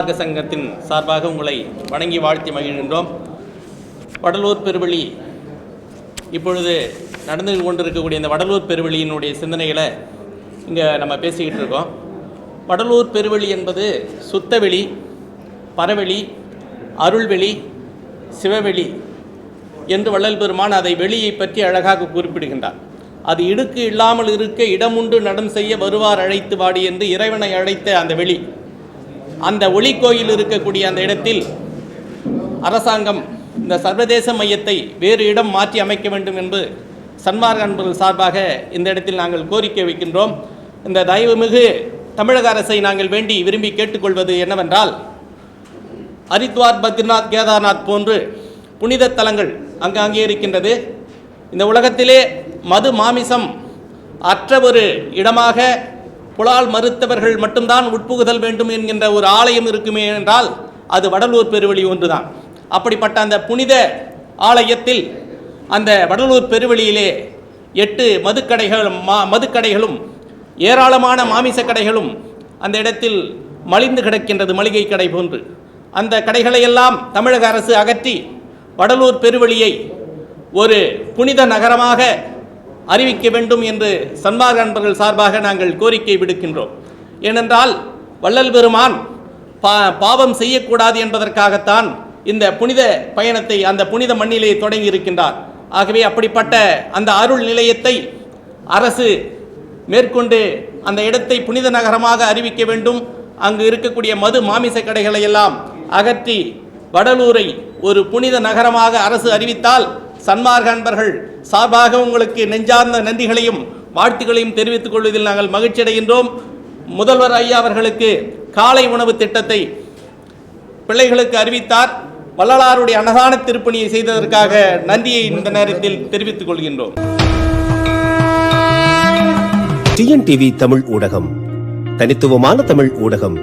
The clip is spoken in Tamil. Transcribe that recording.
மார்க்க சங்கத்தின் சார்பாக உங்களை வணங்கி வாழ்த்தி மகிழ்கின்றோம். வடலூர் பெருவெளி இப்பொழுது நடந்து கொண்டிருக்கக்கூடிய இந்த வடலூர் பெருவெளியினுடைய சிந்தனைகளை இங்கே நம்ம பேசிக்கிட்டு இருக்கோம். வடலூர் பெருவெளி என்பது சுத்தவெளி பரவெளி அருள்வெளி சிவவெளி என்று வள்ளல் பெருமான் அதை வெளியை பற்றி அழகாக குறிப்பிடுகின்றார். அது இடுக்கு இல்லாமல் இருக்க இடமுண்டு நடம் செய்ய வருவார் அழைத்து வாடி என்று இறைவனை அழைத்த அந்த வெளி. அந்த ஒளி கோயில் இருக்கக்கூடிய அந்த இடத்தில் அரசாங்கம் இந்த சர்வதேச மையத்தை வேறு இடம் மாற்றி அமைக்க வேண்டும் என்று சன்மார்க் அன்பர்கள் சார்பாக இந்த இடத்தில் நாங்கள் கோரிக்கை வைக்கின்றோம். இந்த தயவுமிகு தமிழக அரசை நாங்கள் வேண்டி விரும்பி கேட்டுக்கொள்வது என்னவென்றால் ஹரித்வார் பத்ரிநாத் கேதார்நாத் போன்று புனித தலங்கள் அங்காங்கே இருக்கின்றது. இந்த உலகத்திலே மது மாமிசம் அற்ற ஒரு இடமாக புலால் மறுத்தவர்கள் மட்டும்தான் உட்புகுதல் வேண்டும் என்கின்ற ஒரு ஆலயம் இருக்குமே என்றால் அது வடலூர் பெருவழி ஒன்றுதான். அப்படிப்பட்ட அந்த புனித ஆலயத்தில் அந்த வடலூர் பெருவெளியிலே எட்டு மதுக்கடைகளும் மா மதுக்கடைகளும் ஏராளமான மாமிச கடைகளும் அந்த இடத்தில் மலிந்து கிடக்கின்றது மளிகை கடை போன்று. அந்த கடைகளையெல்லாம் தமிழக அரசு அகற்றி வடலூர் பெருவெளியை ஒரு புனித நகரமாக அறிவிக்க வேண்டும் என்று சன்மார்க நண்பர்கள் சார்பாக நாங்கள் கோரிக்கை விடுக்கின்றோம். ஏனென்றால் வள்ளல் பெருமான் பா பாவம் செய்யக்கூடாது என்பதற்காகத்தான் இந்த புனித பயணத்தை அந்த புனித மண்ணிலே தொடங்கி இருக்கின்றார். ஆகவே அப்படிப்பட்ட அந்த அருள் நிலையத்தை அரசு மேற்கொண்டு அந்த இடத்தை புனித நகரமாக அறிவிக்க வேண்டும். அங்கு இருக்கக்கூடிய மது மாமிச கடைகளை எல்லாம் அகற்றி வடலூரை ஒரு புனித நகரமாக அரசு அறிவித்தால் சன்மார்க அன்பர்கள் சார்பாக உங்களுக்கு நெஞ்சார்ந்த நன்றிகளையும் வாழ்த்துக்களையும் தெரிவித்துக் கொள்வதில் நாங்கள் மகிழ்ச்சி அடைகின்றோம். முதல்வர் ஐயா அவர்களுக்கு காலை உணவு திட்டத்தை பிள்ளைகளுக்கு அறிவித்தார். வள்ளலாருடைய அன்னதான திருப்பணியை செய்ததற்காக நன்றியை இந்த நேரத்தில் தெரிவித்துக் கொள்கின்றோம். டிஎன்டிவி தமிழ் ஊடகம் தனித்துவமான தமிழ் ஊடகம்.